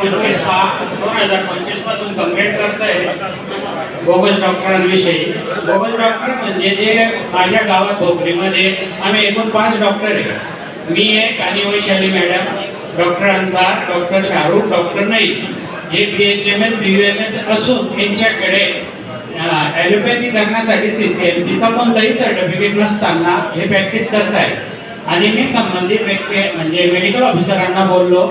पंचवीस सहा दोन हजार पंचवीसपासून कंप्लेंट करतोय. बोगस डॉक्टरांविषयी. बोगस डॉक्टर म्हणजे जे माझ्या गावात भोकरीमध्ये आम्ही एकूण पाच डॉक्टर आहे. मी एक आणि Vaishali madam doctor Ansar doctor Shahrukh doctor Naik हे B H M S B U M S असून यांच्याकडे ॲलोपॅथी करण्यासाठी सी सी एम पीचा कोणताही सर्टिफिकेट नसताना हे प्रॅक्टिस करताय आणि मी संबंधित व्यक्ती म्हणजे मेडिकल ऑफिसरांना बोललो.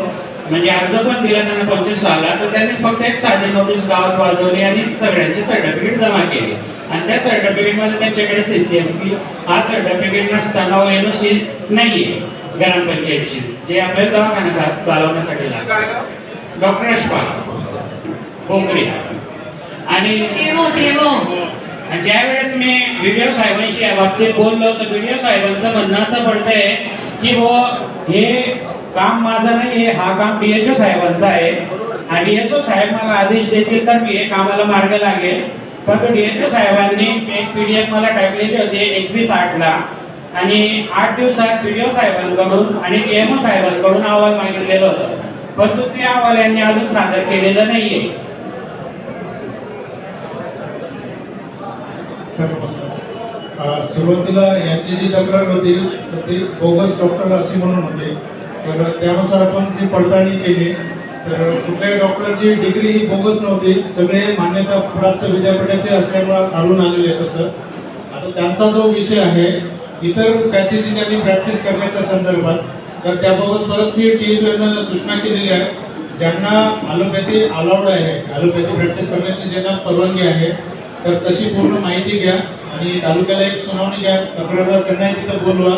म्हणजे अर्ज पण दिला त्यांना पंचवीस साला तर त्यांनी फक्त एक साधी नोटीस गावात वाजवली आणि सगळ्यांचे सर्टिफिकेट जमा केले. आणि त्या सर्टिफिकेटमध्ये त्यांच्याकडे सी सी एम पी हा सर्टिफिकेट नसताना एन ओ सी नाही आहे ग्रामपंचायतची जे आपल्या दवाखान्यात चालवण्यासाठी डॉक्टर भोकरे टेमो टेमो आणि ज्या वेळेस मी व्हिडिओ साहेबांशी या बाबतीत बोललो तर व्हिडिओ साहेबांचं म्हणणं असं पडतंय की वो हे काम माझं नाही हे हा काम डीएचओ साहेबांचं आहे. आणि डीएचओ साहेब मला आदेश देतील तर मी हे कामाला मार्ग लागेल. पण डीएचओ साहेबांनी एक पी डी एफ मला टाकलेली होती एकवीस आठला. आणि आठ दिवसात व्हिडिओ साहेबांकडून आणि डी एम ओ साहेबांकडून अहवाल मागितलेलं होतं. परंतु ते अहवाल यांनी अजून सादर केलेलं नाहीये. आहे सुरुवातीला यांची जी तक्रार होती तर ती बोगस डॉक्टर अशी म्हणून होते. तर त्यानुसार आपण ती पडताळणी केली. तर कुठल्याही डॉक्टरची डिग्री ही बोगस नव्हती. सगळे मान्यता प्राप्त विद्यापीठाचे असल्यामुळे आढळून आलेले आहेत तसं आता त्यांचा जो विषय आहे इतर पॅथीची त्यांनी प्रॅक्टिस करण्याच्या संदर्भात तर त्याबाबत परत मी टी. सूचना केलेली आहे. ज्यांना ॲलोपॅथी अलाउड आहे ॲलोपॅथी प्रॅक्टिस करण्याची ज्यांना परवानगी आहे तर तशी पूर्ण माहिती घ्या आणि तालुक्याला एक सुनावणी घ्या तक्रार त्यांना तिथं बोलवा.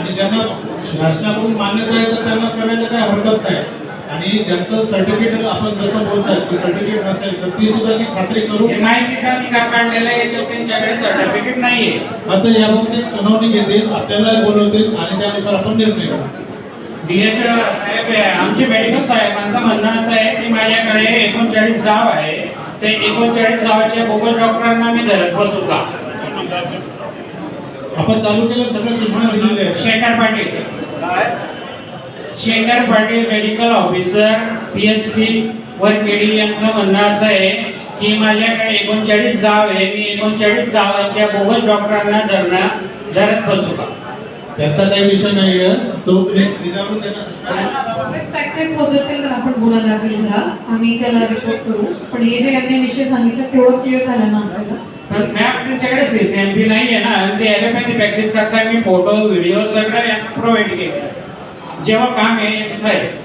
आणि ज्यांना शासनाकडून मान्यता आहे तर त्यांना करायला काही हरकत नाही. आणि ज्यांचं सर्टिफिकेट आपण जसं बोलताय की सर्टिफिकेट नसेल तर ती सुद्धा ती खात्री करू माहितीचा अधिकार काढलेला याच्यात त्यांच्याकडे सर्टिफिकेट नाहीये. आता याबाबतीत सुनावणी घेतील आपल्याला बोलवतील आणि त्यानुसार आपण निर्णय घेऊ. डीएचओ साहेब आहे, आमचे मेडिकल साहेबांचं म्हणणं असं आहे की माझ्याकडे एकोणचाळीस गाव आहे. ते एकोणचाळीस गावाच्या बोगस डॉक्टरांना मी धरत बसू का आपण तालुक्याला सगळ्या सूचना दिलेल्या आहेत Shekhar Patil. Shekhar Patil medical officer P S C Varkhedi यांचं म्हणणं असं आहे की माझ्याकडे एकोणचाळीस गाव आहे. मी एकोणचाळीस गावांच्या बोगस डॉक्टरांना धरणं धरत बसू का त्याचा काही विषय नाहीये. तो जिल्ह्यावरून त्यांना प्रॅक्टिस होत असेल तर आपण गुन्हा दाखल करा. आम्ही त्याला रिपोर्ट करू. पण हे जे यांनी विषय सांगितलं तेवढं क्लिअर झालं ना आपल्याला? पण मॅम त्यांच्याकडे सीसीएमपी नाही आहे ना. आणि ते ॲलोपॅथी प्रॅक्टिस करताय. मी फोटो व्हिडिओ सगळं यांना प्रोव्हाइड केलं जेव्हा काम आहे यांचं आहे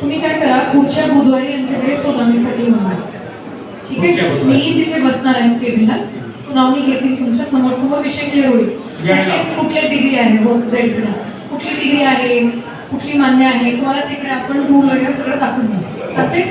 तुम्ही काय करा पुढच्या बुधवारी यांच्याकडे सुनावणीसाठी होणार ठीक आहे. मी तिथे बसणार आहे केबिनला. सुनावणी घेतील तुमच्यासमोर. समोर विषय क्लिअर होईल. कुठली डिग्री आहे? हो झेडपीला कुठली डिग्री आहे? कुठली मान्य आहे? तुम्हाला तिकडे आपण रूल वगैरे सगळं दाखवून देऊ. चालते